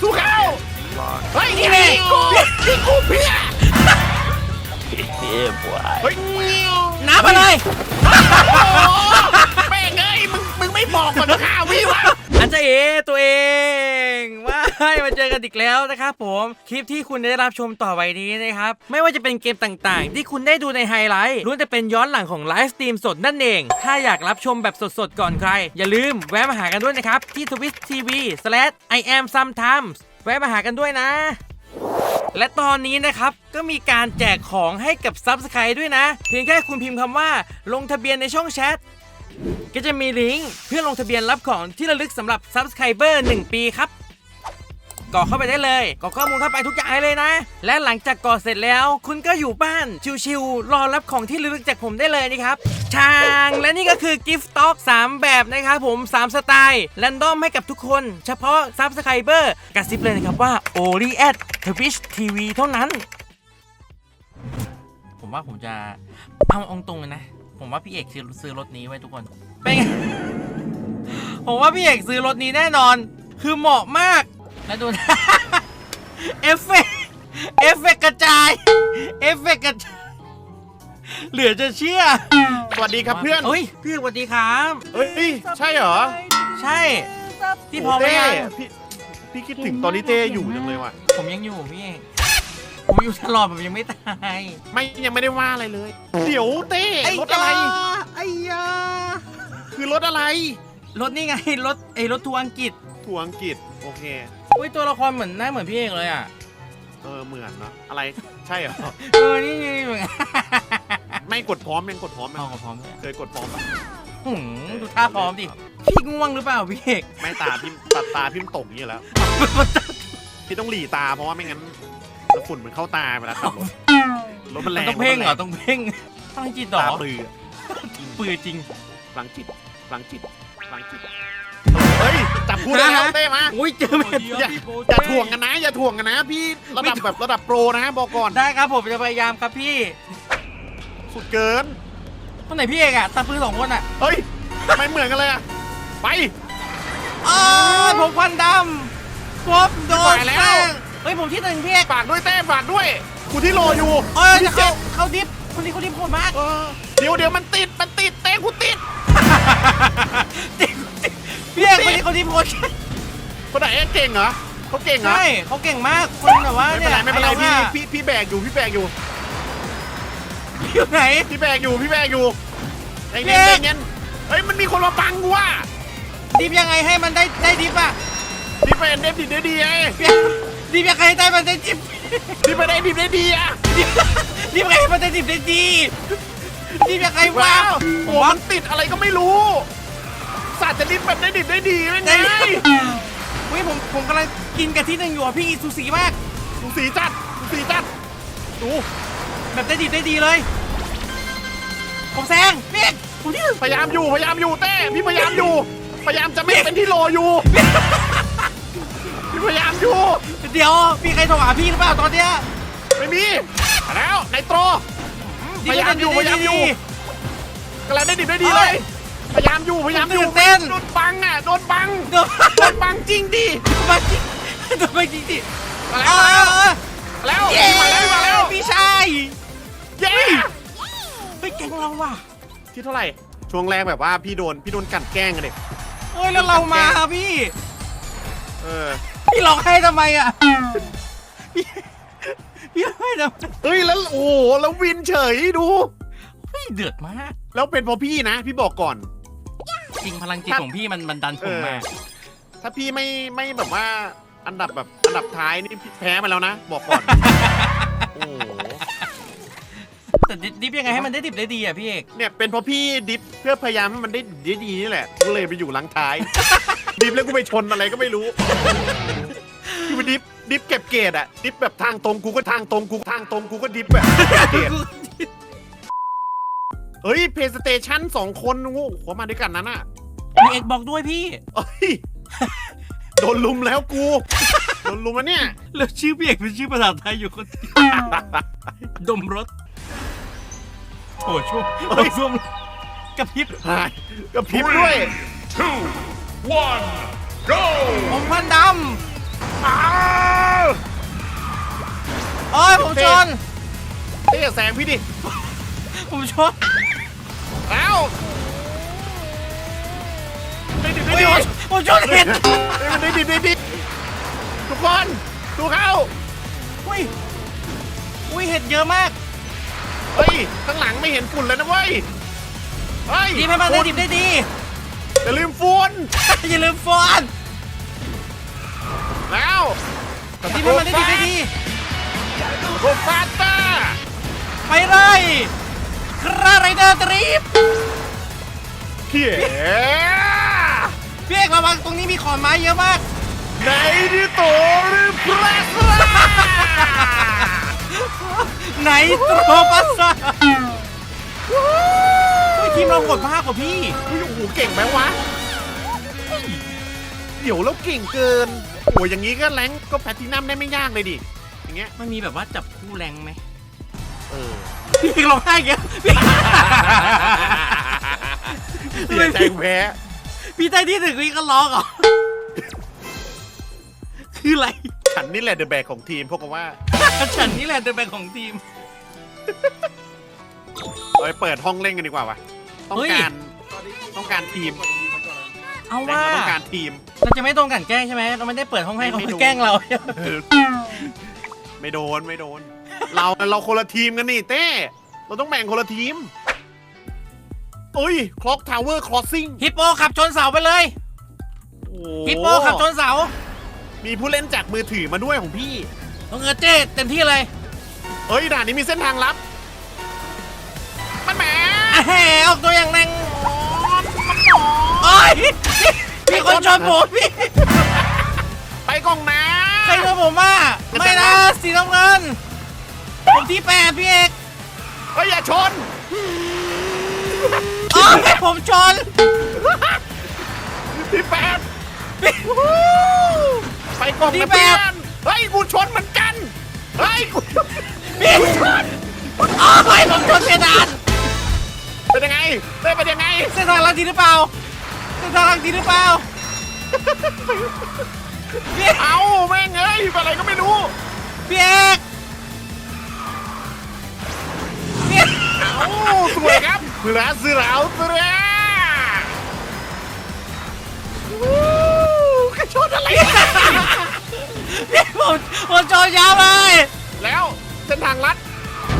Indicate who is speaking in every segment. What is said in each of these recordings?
Speaker 1: สู้เขาเฮ้ยนี่นี่กูนี่กูเพี่ยเฮ้ย
Speaker 2: น้ำมาเลย
Speaker 1: แม่งเอ้ยมึงมึงไม่บอกก่อนนะข้าวพี่วะ
Speaker 2: อันเจะเอตัวเองว้า ยมาเจอกันอีกแล้วนะครับผมคลิปที่คุณได้รับชมต่อไปนี้นะครับไม่ว่าจะเป็นเกมต่างๆ ที่คุณได้ดูในไฮไลท์ล้วนแต่เป็นย้อนหลังของไลฟ์สตรีมสดนั่นเอง ถ้าอยากรับชมแบบสดๆก่อนใคร อย่าลืมแวะมาหากันด้วยนะครับ ที่ twitch tv slash i am sometimes แวะมาหากันด้วยนะและตอนนี้นะครับก็มีการแจกของให้กับซับสไครด้วยนะ เพียงแค่คุณพิมพ์คำว่า ลงทะเบียนในช่องแชทก็จะมีลิงก์เพื่อลงทะเบียนรับของที่ระลึกสำหรับ Subscriber 1ปีครับ กรอกเข้าไปได้เลยกรอกข้อมูลเข้าไปทุกอย่างเลยนะ และหลังจากกรอกเสร็จแล้ว คุณก็อยู่บ้านชิวๆรอรับของที่ระลึกจากผมได้เลยนะครับชางและนี่ก็คือ Gift Stock 3แบบนะครับผม 3 สไตล์แรนดอมให้กับทุกคน เฉพาะ Subscriber กระซิบเลยนะครับว่า Only at Twitch TV เท่านั้น ผมว่าผมจะเอาองตรงเลยนะ ผมว่าพี่เอกซื้อซื้อรถนี้ไว้ทุกคนเป็นไงผมว่าพี่เอกซื้อรถนี้แน่นอน คือเหมาะมาก แล้วดูนะเอฟเฟกต์เอฟเฟกต์กระจาย เอฟเฟกต์กระจาย เหลือจะเชื่อ
Speaker 1: สวัสดีครับเพื่อน
Speaker 2: เฮ้ยพี่สวัสดีครับ
Speaker 1: เฮ้ย ใช่เหรอ
Speaker 2: ใช่ พี่พร้อมไหม
Speaker 1: เต้
Speaker 2: ยัง
Speaker 1: พี่พี่คิดถึงตอนนี้เต้อยู่จังเลยว่ะ
Speaker 2: ผมยังอยู่พี่เอกผมอยู่ตลอดผมยังไม่ตาย
Speaker 1: ไม่ยังไม่ได้ว่าอะไรเลย เดี๋ยวเต้รถอะไร
Speaker 2: ไอ้ยา
Speaker 1: คือรถอะไร
Speaker 2: รถนี่ไงรถไอ้รถทัวร์อังกฤษ
Speaker 1: ถั่วอังกฤษ โอเค
Speaker 2: อุ้ยตัวละครเหมือนหน้าเหมือนพี่เอกเลยอะ
Speaker 1: เออเหมือนเนาะอะไรใช่เหรอ
Speaker 2: เออนี่ไงเหมือน
Speaker 1: ไม่กดพร้อมยังกดพร้อมไหม
Speaker 2: เอาพร้อมเลย
Speaker 1: เคยกดพร้อมปะ
Speaker 2: หืมดูท่าพร้อมดิพี่ง่วงหรือเปล่าพี่เอก
Speaker 1: ไม่ตาพี่ตัดตาพี่มันตกอย่างนี้แล้วพี่ต้องหลีตาเพราะว่าไม่งั้นฝุ่นมันเข้าตาเวลาขับรถรถมันแรง
Speaker 2: ต้องเพ่งเหรอ
Speaker 1: ถ
Speaker 2: ต้องเพ่งพลังจิตเหรอ
Speaker 1: ตาปลือ
Speaker 2: ปือจริง
Speaker 1: พลังจิตพลังจิตพลังจิตเฮ้ยจับกูได้แล้วเต้มา
Speaker 2: อุ้ยเจอแมท
Speaker 1: อย่าอย่าถ่วงกันนะ อย่าถ่วงกันนะ พี่ระดับแบบระดับโปรนะบอกก่อน
Speaker 2: ได้ครับผมจะพยายามครับพี่
Speaker 1: สุดเกิน
Speaker 2: คนไหนพี่เอกอะตาปือสองคนอะ
Speaker 1: เฮ้ยทำไมเหมือนกันเลยอะไป
Speaker 2: อ๋อผมควันดำผมโดน
Speaker 1: ไปแล้ว
Speaker 2: แป้งเฮ้ยผมที่หนึ่งพี่เอก
Speaker 1: ฝากด้วยเต้ฝากด้วยกูที่โลอยู่
Speaker 2: เอ้ย
Speaker 1: ที่
Speaker 2: จะ
Speaker 1: เจ็
Speaker 2: เข้า
Speaker 1: ด
Speaker 2: เขาดิฟคนนี้เขาดิฟโหดมาก
Speaker 1: เออเดี๋ยวเดี๋ยวมันติดมันติดเต้กูติด
Speaker 2: ติดติดพี่ เอกคนนี้เขาดิฟโหด
Speaker 1: คนไหนเก่งเหรอเขาเก่งเหรอ
Speaker 2: ใช่เขาเก่งมากคนแบบว่า
Speaker 1: ไม่
Speaker 2: เนี่
Speaker 1: เป็น
Speaker 2: ย
Speaker 1: ไรไม่เป็นไรพี่พี่พี่แบกอยู่พี่แบกอยู่
Speaker 2: อยู่ไหน
Speaker 1: พี่แบกอยู่พี่แบกอยู่ใจ
Speaker 2: พี่
Speaker 1: เย็น
Speaker 2: เอ
Speaker 1: ใจเย็นเฮ้ยมันมีคนมาปังกูว่ะ
Speaker 2: ดิฟยังไงให้มันได้ได้ดิฟอะ
Speaker 1: พี่เป็นเดฟดีได้ดีไง
Speaker 2: พี่เอกดิฟยังไงให้ได้มันได้ดิฟ
Speaker 1: พี่ไปได้ดีได้ดีอะ
Speaker 2: ดิฟดิฟยังไงให้มันได้ดิฟได้ดีดิฟยังไงวะ
Speaker 1: ว้าว
Speaker 2: ผ
Speaker 1: หั
Speaker 2: ม
Speaker 1: ว
Speaker 2: ว่า
Speaker 1: มันติดอะไรก็ไม่รู้ สัตว์จะดิบแบบได้ดิบได้ดีไม่ไง
Speaker 2: ได้เฮ้ยผมผมกำลังกินกะทิหนึ่งอยู่อะพี่สูสีมาก
Speaker 1: ดูสีจัดดูสีจัดดู
Speaker 2: แบบได้ดีได้ดีเลย ผมแซงพี่เอกผมที่หนึ่ง
Speaker 1: พยายามอยู่พยายามอยู่เต้พี่พยายามอยู่พยายามจะไม่เป็นที่โลอยู่พี่พยายามอยู่
Speaker 2: เดี๋ยวมีใครโทรหาพี่หรือเปล่าตอนเนี้ย
Speaker 1: ไม่มีมาแล้วไนโตรพยายามอยู่
Speaker 2: ดี
Speaker 1: พยายามอยู่
Speaker 2: ดี
Speaker 1: กำลังได้ดิบได้ดีเลย พยายามอยู่พยายามอยู่
Speaker 2: ตื่นเต้น
Speaker 1: โดนบังอะโดนบัง
Speaker 2: เดี๋ยว
Speaker 1: โดนบังจริงดิ
Speaker 2: มาจริงเดี๋ยวมาจริงดิ
Speaker 1: มา
Speaker 2: เอ
Speaker 1: แล้ว
Speaker 2: อเออ
Speaker 1: มาแล้ว
Speaker 2: เย้
Speaker 1: มาแล้วมาแล้ว
Speaker 2: พี่ชาย
Speaker 1: เย้
Speaker 2: เฮ้ยแกงเราว่ะ
Speaker 1: ที่เท่าไหร่ช่วงแรกแบบว่าพี่โดนพี่โดนกลันแกล้งกันเด็
Speaker 2: เฮ้ยแล้วเรามาพี่
Speaker 1: เออ
Speaker 2: พี่ร้องไห้ทำไมอะ พี่พี่ร้องไห้ทำไม
Speaker 1: เฮ้ยแล้วโอ้โหแล้ววินเฉยดู
Speaker 2: เฮ้ยเดือดมาก
Speaker 1: แล้วเป็นเพราะพี่นะ พี่บอกก่อน
Speaker 2: จริงพลังจิตของพี่มันมันดันผมมา
Speaker 1: เออถ้าพี่ไม่ไม่แบบว่าอันดับแบบอันดับท้ายนี่พี่แพ้มาแล้วนะ บอกก่อน โอ้โห
Speaker 2: แต่ดิดิฟยังไงให้มันได้ดิบได้ดีอะพี่เอก
Speaker 1: เนี่ยเป็นเพราะพี่ดิฟเพื่อพยายามให้มันได้ดีดีนี่แหละกูเลยไปอยู่หลังท้าย ดิฟแล้วกูไปชนอะไรก็ไม่รู้คือไปดิฟดิฟเก็บเกรดอะดิฟแบบทางตรงกูก็ทางตรงกูทางตรงกูก็ดิฟแบบเก็บเกรดเฮ้ยเพย์สเตชันสองคนโอ้โหหัวมาด้วยกันนั้นอะ
Speaker 2: มีเอกบอกด้วยพี่
Speaker 1: เอ้ยโดนลุมแล้วกู โดนลุมแล้เนี่ย
Speaker 2: แล้วชื่อพี่เอกเป็นชื่อภาษาไทยอยู่คนเดียวดมรถโอ้ช่วง
Speaker 1: โอ้
Speaker 2: ช่วงกระพริบ
Speaker 1: กระพริบด้วย
Speaker 3: two one go
Speaker 2: ผมควันด
Speaker 1: อ้ำเอ้ยผมช
Speaker 2: น
Speaker 1: เต้แสงพี่ดิ
Speaker 2: ผมชน
Speaker 1: ล้ว ได้ดิได้
Speaker 2: โอ้ย
Speaker 1: ดิ
Speaker 2: ผมชนเห็ด
Speaker 1: ได้ดิได้ดิทุกคนดูเข้า
Speaker 2: อุ้ยอุ้ยเห็ดเยอะมาก
Speaker 1: เฮ้ยข้างหลังไม่เห็นฝุ่นเลยนะเว้ยเฮ้ย
Speaker 2: ดีให้มันได้
Speaker 1: ฝุ่น
Speaker 2: ดิบได้ดี
Speaker 1: อย่าลืมฝุ่น
Speaker 2: อย่าลืมฟอน
Speaker 1: แล้ว
Speaker 2: ดีให้มันได้ดิบได้ดี
Speaker 1: โกฟาต้า
Speaker 2: ไปเลยคราไรเดอร์ตรีฟ
Speaker 1: เขีย
Speaker 2: พี่เอกระวังตรงนี้มีขอนไม้เยอะมาก
Speaker 1: ในที่โตหรือพระสลา
Speaker 2: ไหนโตรปัสสะโอ้ยทีมเราโหดมากกว่าพี่
Speaker 1: อุ้ยโอ้โหเก่งไหมวะเฮ้ยเดี๋ยวแล้วเก่งเกิน โอ้ยอย่างนี้ก็แรงก็แพลตตินัมได้ไม่ยากเลยดิ อย่างเงี้ย
Speaker 2: มันมีแบบว่าจับคู่แรงไหม
Speaker 1: เออ
Speaker 2: พี่เอกร้องไห้เงี้ยพี่
Speaker 1: เสียใจแพ้
Speaker 2: พี่ได้ที่หนึ่งพี่ก็ร้องเหรอ คืออะไร
Speaker 1: ฉันนี่แหละเดอะแบกของทีมพวกเขาว่า
Speaker 2: ฉันนี่แหละจะเป็นของทีม
Speaker 1: เราไปเปิดห้องเล่นกันดีกว่าวะต้อง
Speaker 2: เฮ้ย
Speaker 1: การต้องการทีม
Speaker 2: เอา
Speaker 1: แรง
Speaker 2: ว่า
Speaker 1: เราต้องการทีม
Speaker 2: เราจะไม่โดนกลันแกล้งใช่ไหมเราไม่ได้เปิดห้องให้เขา
Speaker 1: ไม่โดน
Speaker 2: แกล้งเรา
Speaker 1: เออไม่โดนไม่โดน เราเราคนละทีมกันนี่เต้ เราต้องแบ่งคนละทีม เอ้ยคล็อกทาวเวอร์ครอสซิ่ง
Speaker 2: ฮิปโปขับชนเสาไปเลยฮิปโปขับชนเสา
Speaker 1: มีผู้เล่นจากมือถือมาด้วยของพี่
Speaker 2: ต้องเงินเจ้เต็มที่เลย
Speaker 1: เอ้ยด่านนี้มีเส้นทางลับ มันแหม
Speaker 2: อะแหมออกตัวอย่างแรงโอ้ยมีคนชนผมพี่
Speaker 1: ไปกล่องน้
Speaker 2: ใครชนผมอะไม่นะสีน้ำเงินผมที่แปดพี่เอกำ
Speaker 1: เฮ้ยอย่าชน
Speaker 2: โอ้ยผมชน
Speaker 1: ที่แปดไปกล่อง
Speaker 2: ที่
Speaker 1: นะ
Speaker 2: แป
Speaker 1: เพื่อ
Speaker 2: ด
Speaker 1: นเฮ้ยกูชนเหมือนกันเฮ้ยกู
Speaker 2: พี่โอ้ยผมชนเพดาน
Speaker 1: เป็นยังไงเต้เป็นยังไง
Speaker 2: เส้นทางลัดดีหรือเปล่าเส้นทางลัดดีหรือเปล่าพี่
Speaker 1: เอาแม่งเอ้ยเป็นอะไรก็ไม่รู้
Speaker 2: พี่เอกพี่เอก
Speaker 1: เอาสวยครับ เสือเสือเอาเสือวู้กระชนอะไรเนี่ย
Speaker 2: พี่ผมผมชนยาวเลย
Speaker 1: แล้วเส้นทางลัด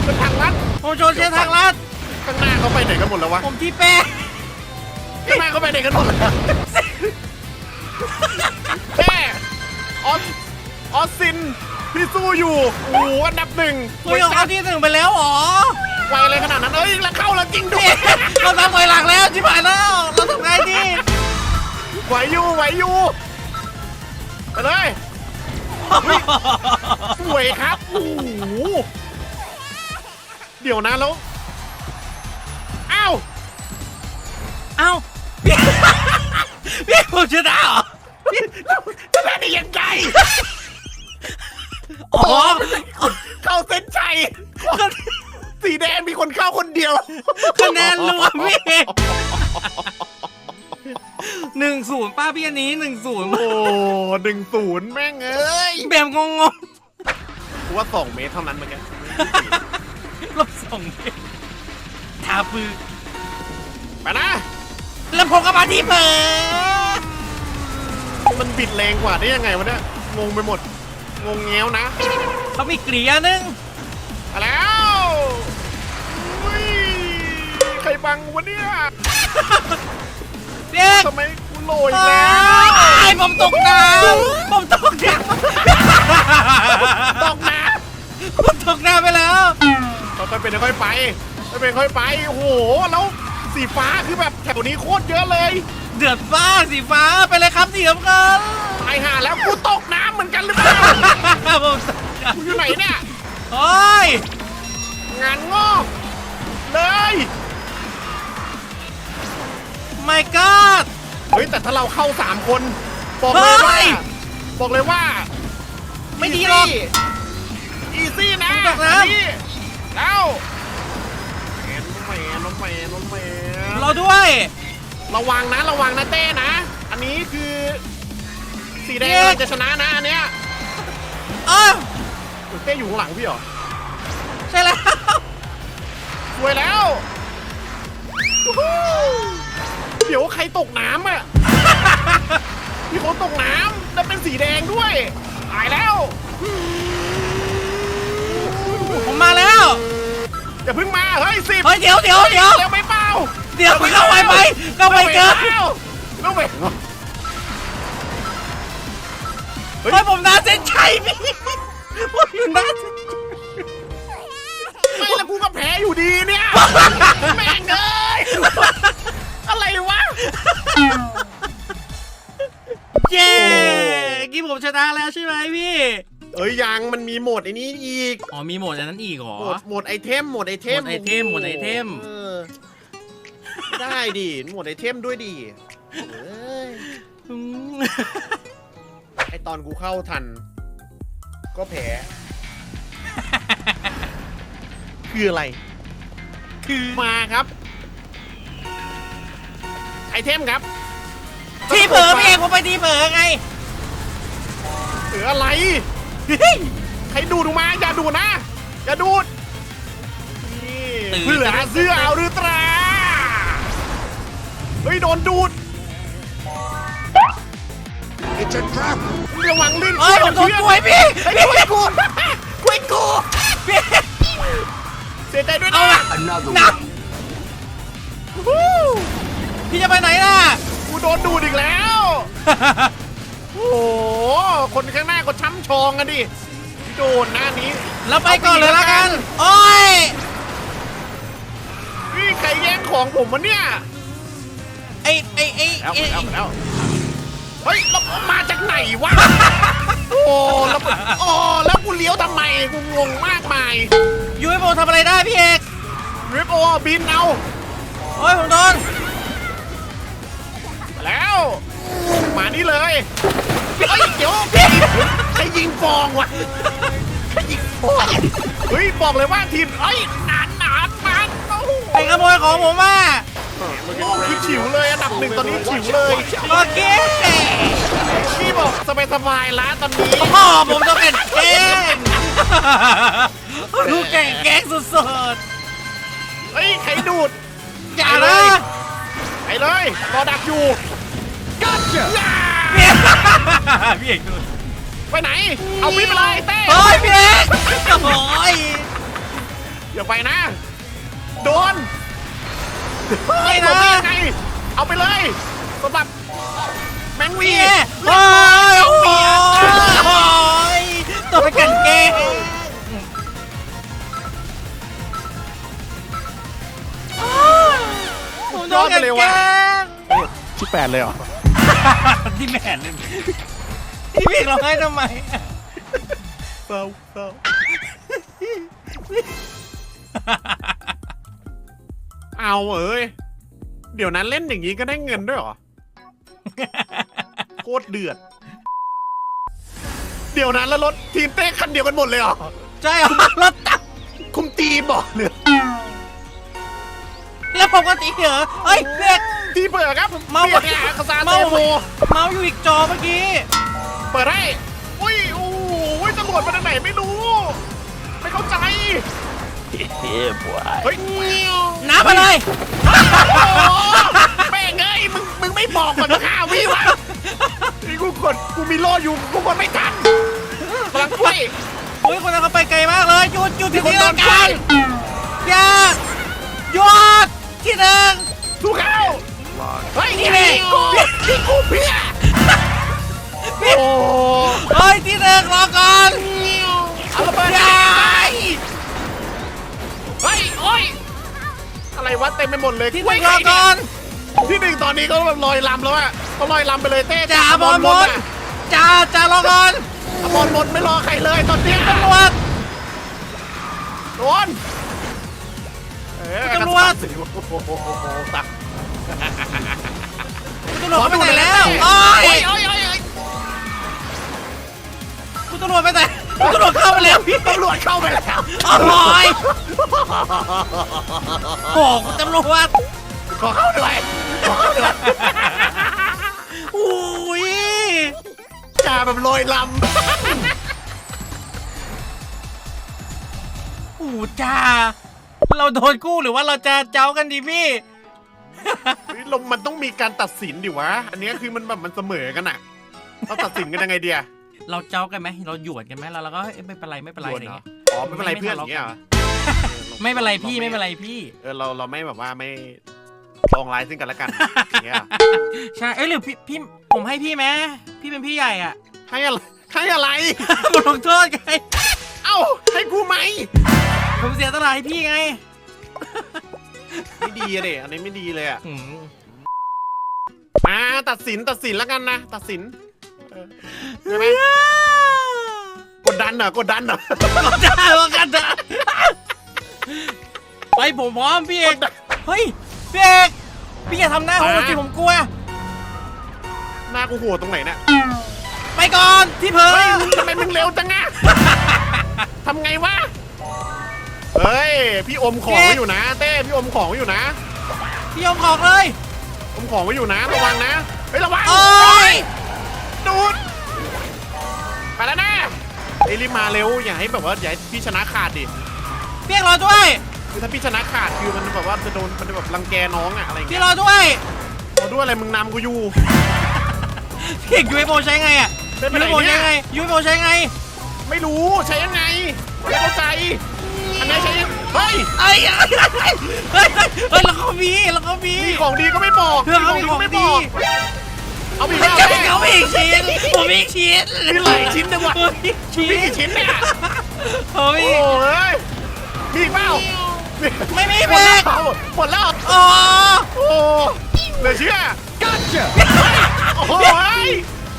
Speaker 1: เส้นทางลัด
Speaker 2: ผมชนเส้นทางลัด
Speaker 1: ข้างหน้าเขาไปไหนกันหมดแล้ววะ
Speaker 2: ผมที่แปด
Speaker 1: ข้างหน้าเขาไปไหนกันหมดแล้วแม่ออสออสซินพี่สู้อยู่โอ้โหอันดับหนึ่ง
Speaker 2: คุยกับเขาที่หนึ่งไปแล้วเหรอ
Speaker 1: ไวอะไรขนาดนั้นเอ้ยแล้วเข้าแล้วจริงด้ว
Speaker 2: พี่
Speaker 1: ย
Speaker 2: เราทำถอยหลังแล้วชิบหายแล้วเราทำไงดี
Speaker 1: ไหวอยู่ไหวอยู่ไปเลยสวยครับโอ้โหเดี๋ยวนะแล้วอ้าว
Speaker 2: เอ้าพี่พี่ผมชนะเหรอ
Speaker 1: จะได้ยังไง
Speaker 2: อ๋อ
Speaker 1: เข้าเส้นชัย สีแดงมีคนเข้าคนเดียว
Speaker 2: คะแนนรวมพี่หนึ่งศูนย์ป้าพี่อันนี้หนึ่งศูนย์
Speaker 1: โอ้หนึ่งศูนย์แม่งเอ้ย
Speaker 2: แบบงง
Speaker 1: กูว่าสองเมตรเท่านั้นเมื่อกี้
Speaker 2: ๆลบสองเมตรทาปือ
Speaker 1: ไปนะ
Speaker 2: แล้วผมก็มาที่เผลอ
Speaker 1: มันบิดแรงกว่าได้ยังไงวะเนี่ย งงไปหมด งงแง้วนะ
Speaker 2: เขามีกรียหนึง
Speaker 1: มาแล้ว บังวะเนี่ย
Speaker 2: เด็ก
Speaker 1: ทำไมกูโหลย
Speaker 2: โอ้
Speaker 1: แล้ว
Speaker 2: ยผมตกน้ำผมตกน้
Speaker 1: ตกน้ำ
Speaker 2: ผมตกน้ำไปแล้วำ
Speaker 1: ค่อยๆเป็นค่อยๆไปค่อยๆเป็นค่อยๆไปโอ้โหแล้วสีฟ้าคือแบบแถวนี้โคตรเยอะเลย
Speaker 2: เดือดฟ้าสีฟ้าไปเลยครับสีน้ำเงิน
Speaker 1: ตายห่าแล้วกูตกน้ำเหมือนกันหรือเปล่า
Speaker 2: ผมตกน้
Speaker 1: กูอยู่ไหนเนี่ยำ
Speaker 2: โอ้ย
Speaker 1: งานงอกเลย
Speaker 2: my god
Speaker 1: เฮ้ยแต่ถ้าเราเข้าสามคน บอกเลย
Speaker 2: เฮ้
Speaker 1: ว่ายบอกเลยว่า
Speaker 2: ไม่ดีหรอก
Speaker 1: อีซี่นะ
Speaker 2: ตกน้ำ
Speaker 1: อันนี้แล้วแหมน้องแหมน้องแหมน้องแหม
Speaker 2: รอด้วย
Speaker 1: ระวังนะระวังนะเต้นะ อันนี้คือสีแดง
Speaker 2: เย้
Speaker 1: เราจะชนะนะอันเนี้ย
Speaker 2: อ้าว
Speaker 1: เต้อยู่ข้างหลังพี่เหรอสวยแล้ววู้ฮู้ เดี๋ยวใครตกน้ำอะ มีคนตกน้ำแล้วเป็นสีแดงด้วย ตายแล้ว
Speaker 2: ผมมาแล้ว
Speaker 1: อย่าเพิ่งมาเฮ้ยสิบ
Speaker 2: เฮ้ยเดี๋ยวเดี๋ยวเดี๋ยว
Speaker 1: เดี๋ยวไม่เป้า
Speaker 2: เดี๋ยวเข้าไปไปเข้าไปเกิน
Speaker 1: ต้องไป
Speaker 2: เฮ้ยผมนาเส้นชัยพี่ผมอยู่หนาเส้น
Speaker 1: ไม่แล้วกูก็แพ้อยู่ดีเนี่ยแม่งเอ้ย อะไรวะ
Speaker 2: เย้กี้ผมชนะแล้วใช่ไหมพี่
Speaker 1: เอ้ยยังมันมีโหมดไอ้นี้อีก
Speaker 2: อ๋อมีโหมดอันนั้นอีกเหรอ
Speaker 1: โหมดโหมดไอเทมโหมดไอเทม
Speaker 2: โหมดไอเทมโหมดไอเทม
Speaker 1: ออได้ดิโหมดไอเทมด้วยดิเอ้ย
Speaker 2: อืม
Speaker 1: ไอตอนกูเข้าทัน ก็แพ้คืออะไร
Speaker 2: คือ
Speaker 1: มาครับไอ เทมครับ
Speaker 2: ที่เผลอพี่เอกผมไปที่เผลอไง
Speaker 1: หรืออะไรเฮ้ยใครดูดออกมาอย่าดูดนะ อย่าดูดนี่
Speaker 2: ตื่น
Speaker 1: เพื่อเสื้อเอาหรือตราเฮ้ยโดนดูด
Speaker 3: It's a trap!
Speaker 1: ระวังลื่น
Speaker 2: เอ้ยผมโดนกล้วยพี่
Speaker 1: ไอ้ยกล้วยกูกล้วยกู
Speaker 2: พี่
Speaker 1: เสียใจด้วย
Speaker 2: เอา
Speaker 1: นะ
Speaker 2: ละ
Speaker 3: Another
Speaker 2: หนัก
Speaker 3: one.
Speaker 1: ฮู้
Speaker 2: พี่จะไปไหนล่ะ
Speaker 1: กูโดนดูดอีกแล้ว โอ้โห คนข้างหน้าก็ช้ำชองกันดิที่โดนหน้านี้
Speaker 2: เราไปก่อนเลยละกัน โอ้ย
Speaker 1: นี่ใครแย่งของผมวะเนี่ย
Speaker 2: ไอไอไอ
Speaker 1: แล้ว
Speaker 2: ไอ้
Speaker 1: แล้วแล้ว เฮ้ยแล้วมาจากไหนวะ โอ้แล้วโอ้แล้วกูเลี้ยวทำไม กูงงมากมาย
Speaker 2: ยูไอโบทำอะไรได้พี่เอก
Speaker 1: ริปโอบินเอา
Speaker 2: โอ้ยผมโดน
Speaker 1: มาแล้วมานี่เลยเฮ้ยเดี๋ยวใครยิงฟองวะใครยิงฟองเฮ้ยบอกเลยว่าทีมเอ้ยนานนานนานโอ้โห
Speaker 2: ไปขโมยของผมมา
Speaker 1: คือฉิวเลยอันดับหนึ่งตอนนี้ฉิวเลย
Speaker 2: โอเค
Speaker 1: พี่บอกสบายๆแล้วตอนนี้
Speaker 2: พ่อผมต้องเป็นเก่งลูกเก่งแกงสุด
Speaker 1: เฮ้ยใครดูด
Speaker 2: ๆอย่านะ
Speaker 1: ไปเลยรอดักอยู่ กัดย่า
Speaker 2: พี่เอกดู
Speaker 1: ไปไหน เอาวิปไปเลยเต้
Speaker 2: เฮ้ยพี่เอกโอ้ย
Speaker 1: อย่าไปนะ โดน
Speaker 2: ไม่
Speaker 1: โด
Speaker 2: นะ
Speaker 1: นได้ยังไงเอาไปเลยสำหรับแมงวี
Speaker 2: พี่เอกโอ้ยโอ้ยโอ้ยตัวเป็นกันเก่งผมโดนกันแกล้ง
Speaker 1: ที่แปดเลยเหรอ
Speaker 2: ที่แม่นเลยพี่เอกร้องไห้ทำไม
Speaker 1: เศร้าเศร้าเอาเอ้ย เดี๋ยวนั้นเล่นอย่างนี้ก็ได้เงินด้วยเหรอ โคตรเดือด เดี๋ยวนั้นแล้วรถทีมเต้คันเดียวกันหมดเลยเหรอ
Speaker 2: ใช่เหรอรถตับ
Speaker 1: คุมทีมบอกเลย
Speaker 2: แล้วผมก็ตีเหรอเฮ้ยเด็ก
Speaker 1: ที่เปิดครับ
Speaker 2: เมา
Speaker 1: เปิดเนี่ยคาซาโต
Speaker 2: เมา
Speaker 1: โม
Speaker 2: เมาส์อยู่อีกจอเมื่อกี้
Speaker 1: เปิดให้อุ้ยโอ้ยตำรวจมาจากไหนไม่รู้ ไม่เข้าใจ เฮ้ย
Speaker 2: น้ำมาเลย
Speaker 1: โอ้โหแม่งเอ้ยมึงมึงไม่บอกก่อนนะห้าวิวะนี่กูกดกูมีโล่อยู่กูกดไม่ทันกำลังช่วย
Speaker 2: โอ้ยคนนั้นเขาไปไกลมากเลยหยุดหยุด
Speaker 1: มี
Speaker 2: ที่
Speaker 1: คน
Speaker 2: นี่
Speaker 1: โด
Speaker 2: แล้ว
Speaker 1: น
Speaker 2: กั
Speaker 1: ช่วย
Speaker 2: นอย่าหยุดที่หนึ่ง
Speaker 1: สู้เขา เฮ้ย
Speaker 2: นี่
Speaker 1: นี่
Speaker 2: แน่
Speaker 1: กูนี่กูเพี้ยโอ้
Speaker 2: เฮ้ยที่หนึ่งรอก่อน
Speaker 1: เอาระเบิดเฮ้ยโอ้ยอะไรวะเต็มไปหมดเลย
Speaker 2: ที่หนึ่งรอก่อน
Speaker 1: ที่หนึ่งตอนนี้เขาแบบลอยลำแล้วอะเขาลอยลำไปเลยเต้
Speaker 2: จ่าบอลหม
Speaker 1: น
Speaker 2: นจ่าจ่ารอก่อน
Speaker 1: บอลหมนไม่รอใครเลยตอนนี้
Speaker 2: ตำรวจ
Speaker 1: โดนเออ
Speaker 2: ตำรวจ
Speaker 1: โอ้โหตัก
Speaker 2: คุณตำรวจเขาไปไหนแล้วโอ้
Speaker 1: โอ้
Speaker 2: ย
Speaker 1: ยโอ้ยโอ้ยโอ้ย
Speaker 2: คุณตำรวจไปไหนคุณตำรวจเข้าไปแล้วพี่
Speaker 1: ตำรวจเข้าไปแล้ว
Speaker 2: โอ้ยโอ้คุณตำรวจ
Speaker 1: ขอเข้าด้วยขอเข้าด้วย
Speaker 2: อุ้ย
Speaker 1: จ่าแบบลอยล
Speaker 2: อูจ่ารเราโดนกู้หรือว่าเราจะเจ้ากันดีพี่
Speaker 1: เฮ้ยเรามันต้องมีการตัดสินดิวะ อันเนี้ยคือมันแบบมันเสมอกันอะเราตัดสินกันยังไงเดีย
Speaker 2: เราเจ้ากันไหมเราหยวนกันไหมแล้วเราก็เอ้ยไม่เป็นไรไม่เป็นไร
Speaker 1: หย
Speaker 2: อะ
Speaker 1: วน
Speaker 2: ไร
Speaker 1: เหรอ
Speaker 2: เงี้ย
Speaker 1: อ๋อไม่เป็นไรเพื่อนอย่างเงี้ยเหรอ
Speaker 2: ไม่เป็นไรพี่ไม่เป็นไรพี่
Speaker 1: เออเราเราไม่แบบว่าไม่ลองไลน์ซึ่งกันและกันอย่างเงี้ยเหรอ
Speaker 2: ใช่เอ้ยหรือพี่พี่ผมให้พี่ไหมพี่เป็นพี่ใหญ่อะ
Speaker 1: ให้อะไรให้อะไร
Speaker 2: บทลงโทษไง
Speaker 1: เอ้าให้กูไหม
Speaker 2: ผมเสียตลาดให้พี่ไง
Speaker 1: ไม่ดีอะเด็อันนี้ไม่ดีเลยอะ
Speaker 2: อืม
Speaker 1: มาตัดสินตัดสินแล้วกันนะ ตัดสินเออใช่ไหมกดดันเหรอกดดันเหรอ
Speaker 2: ได้ว่ากันเถอะไปผมพร้อมพี่เอกเฮ้ยพี่เอกพี่อย่าทำหน้าโหดสิผมกลัว
Speaker 1: หน้ากูหัวตรงไหนเนี่ย
Speaker 2: ไปก่อนที่เผลอ
Speaker 1: เฮ้ยมึงทำไมมึงเร็วจังอะทำไงวะ เฮ้ย พี่อมของไว้อยู่นะ เต้ พี่อมของไว้อยู่นะ
Speaker 2: พี่ยอมออกเลย
Speaker 1: อมของไว้อยู่นะ ระวังนะ เฮ้ยระวัง
Speaker 2: โอ้ย
Speaker 1: ดูดไปแล้วนะไอ้ยรีบมาเร็ว อย่าให้แบบว่าอย่าให้พี่ชนะขาดดิ
Speaker 2: พี่เอกรอด้วย
Speaker 1: คือถ้าพี่ชนะขาดคือมันแบบว่าจะโดนมันจะแบบรังแกน้องอะอะไรอย่าง
Speaker 2: พี่
Speaker 1: เงี้ย
Speaker 2: รอด้วย
Speaker 1: เอาด้วยอะไรมึงนำกูอยู่
Speaker 2: พี่เอกยูเอฟโอใช้ไงอะ
Speaker 1: เล่นไป
Speaker 2: ยู
Speaker 1: ไหน
Speaker 2: เอฟโอ
Speaker 1: เนี่ย
Speaker 2: ใช้ไงยูเอฟโอใช้ไง
Speaker 1: ไม่รู้ใช้ยังไงไม่เข้าใจ อันนี้ใช้ยังเฮ้ย
Speaker 2: เอ้ยเอ้ยเอ้ยเฮ้ยเฮ้ยแล้วเขามีแล้วเขามี
Speaker 1: มีของดีก็ไม่บอก
Speaker 2: เพื่อนเขามีของ
Speaker 1: ไม่บ
Speaker 2: ดี
Speaker 1: อกเอาอีกแล้ว
Speaker 2: จะไปเขาอีกชิ้นผมอีกชิ้น
Speaker 1: มีหลายชิ้นจังวะ
Speaker 2: ผมอีกชิ้น
Speaker 1: มีกี่ชิ้นเนี่ย
Speaker 2: ผม
Speaker 1: โอ้
Speaker 2: อีก
Speaker 1: ยมีอีกเปล่า
Speaker 2: ไม่มี
Speaker 1: หมด
Speaker 2: เบร
Speaker 1: แล้ว
Speaker 2: ก
Speaker 1: หมดแล้ว
Speaker 2: อ๋อ
Speaker 1: โอ้เหลือเชื่อกัดเชื่อโอ้โห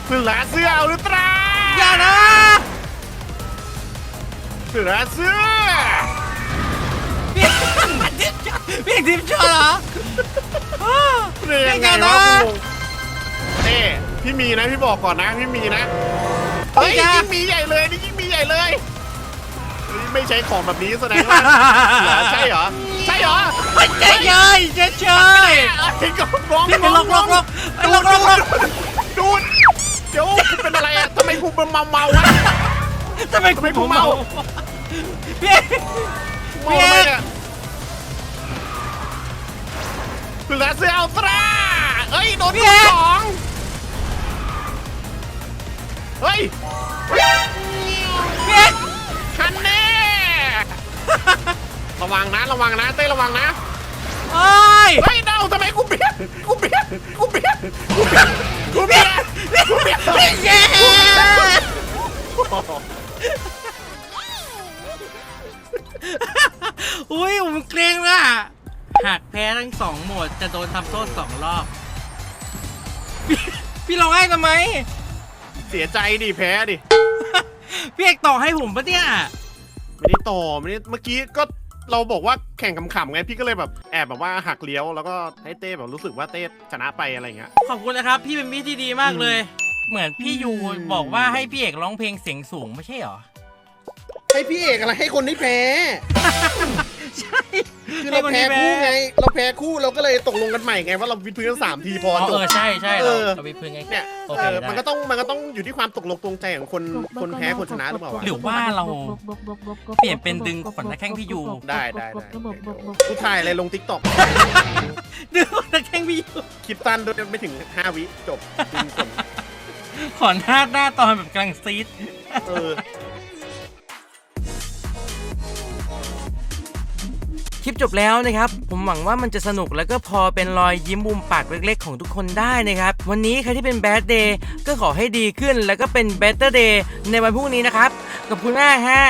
Speaker 1: เสือเสื้อเอาหรือเปล่า
Speaker 2: อย่านะ
Speaker 1: เสือเสื้อ
Speaker 2: พี่พี่ทิมชอเหรอ
Speaker 1: เรียงไง
Speaker 2: อย่านะ
Speaker 1: วะกูงงเต้พี่มีนะพี่บอกก่อนนะพี่มีนะเฮ้ย
Speaker 2: อย่า
Speaker 1: ยิ่งมีใหญ่เลยนี่ยิ่งมีใหญ่เลยเฮ้ยไม่ใช้ของแบบนี้แสดงว่าเหรอใช่เหรอใช่เหรอ
Speaker 2: เจ๊เฉยเจ๊เฉย
Speaker 1: ไอ้ก็ร้อง
Speaker 2: พี่เป็นล็อกล็อกล็อกไอ้ล็อกล็อกล็อก
Speaker 1: ดูดเดี๋ยวกูเป็นอะไรอะทำไมกูเป็นเมาเมาวะ
Speaker 2: ทำไมผ
Speaker 1: กู
Speaker 2: ม
Speaker 1: เมา
Speaker 2: เมาพี่
Speaker 1: มาทำไมเนี่ยคือแล้วเสื้ออัลตร้าเอ้ย โดนตัวสอง เฮ้ย
Speaker 2: พี่
Speaker 1: คันแน่ระวังนะ ระวังนะ เต้ระวังนะ
Speaker 2: โอ้ย
Speaker 1: เฮ้ยเดาทำไมกูเบียดกูเบียดกูเบียดกูเบียดกูเบียดกูเบียด
Speaker 2: เย้ อุ้ยผมเกรงอะหากแพ้ทั้งสองโหมดจะโดนทำโทษสองรอบพี่พี่ร้องไห้ทำไม
Speaker 1: เสียใจดิแพ้ดิ
Speaker 2: พี่เอกต่อให้ผมปะเนี่ย
Speaker 1: ไม่ได้ต่อไม่ได้เมื่อกี้ก็เราบอกว่าแข่งขำๆไงพี่ก็เลยแบบแอบแบบว่าหักเลี้ยวแล้วก็ให้เต้แบบรู้สึกว่าเต้ชนะไปอะไรเงี้ย
Speaker 2: ขอบคุณนะครับ พี่เป็นพี่ที่ดีมากเลย เหมือนพี่ยูบอกว่าให้พี่เอกร้องเพลงเสียงสูงไม่ใช่เหรอ
Speaker 1: ให้พี่เอกอะไรให้คนที่แพ้
Speaker 2: ใช่
Speaker 1: คือเราแพ้คู่ไง เราแพ้คู่เราก็เลยตกลงกันใหม่ไงว่าเราวิดพื้นกันสามทีพอ
Speaker 2: อ๋อ
Speaker 1: จ
Speaker 2: เอบ อใช่ใช่
Speaker 1: เอ
Speaker 2: เรา
Speaker 1: อ
Speaker 2: เราไปพื้นไง
Speaker 1: เนี่ย
Speaker 2: โอ
Speaker 1: เอ
Speaker 2: เค
Speaker 1: อ
Speaker 2: ได้
Speaker 1: มันก็ต้องมันก็ต้องอยู่ที่ความตกลงตรงใจของคนคนแพ้คนชนะหรือเปล่าวะ
Speaker 2: หรือว่าเราเปลี่ยนเป็นดึงขนหน้าแข้งพี่ยู
Speaker 1: ได้ได้ได้ กูถ่ายอะไรลงทิกตอก
Speaker 2: ดึงขนหน้าแข้งพี่ยู
Speaker 1: คลิปสั้นด้วยไม่ถึง 5 วิจบดึงคน
Speaker 2: ขอนหน้าหน้าตอนแบบกำลังซีด
Speaker 1: เออ
Speaker 2: คลิปจบแล้วนะครับ ผมหวังว่ามันจะสนุกแล้วก็พอเป็นรอยยิ้มมุมปากเล็กๆ ของทุกคนได้นะครับ วันนี้ใครที่เป็นแบดเดย์ก็ขอให้ดีขึ้นแล้วก็เป็นเบ t เตอร์เดย์ในวันพรุ่งนี้นะครับขอบคุณมากฮะ